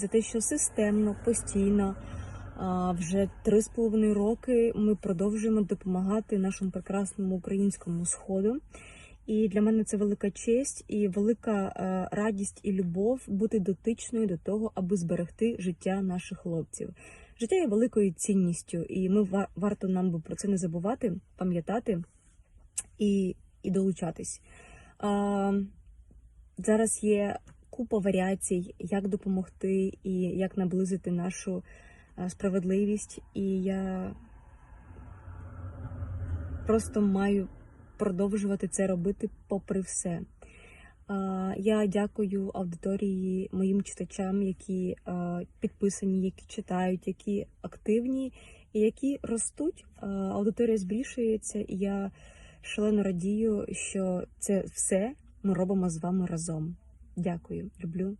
за те, що системно, постійно, вже три з половиною роки ми продовжуємо допомагати нашому прекрасному українському сходу. І для мене це велика честь і велика е, радість і любов бути дотичною до того, аби зберегти життя наших хлопців. Життя є великою цінністю, і ми варто нам би про це не забувати, пам'ятати і, і долучатись. А, зараз є купа варіацій, як допомогти і як наблизити нашу справедливість. І я просто маю продовжувати це робити попри все. Я дякую аудиторії, моїм читачам, які підписані, які читають, які активні і які ростуть. Аудиторія збільшується, і я шалено радію, що це все ми робимо з вами разом. Дякую, люблю.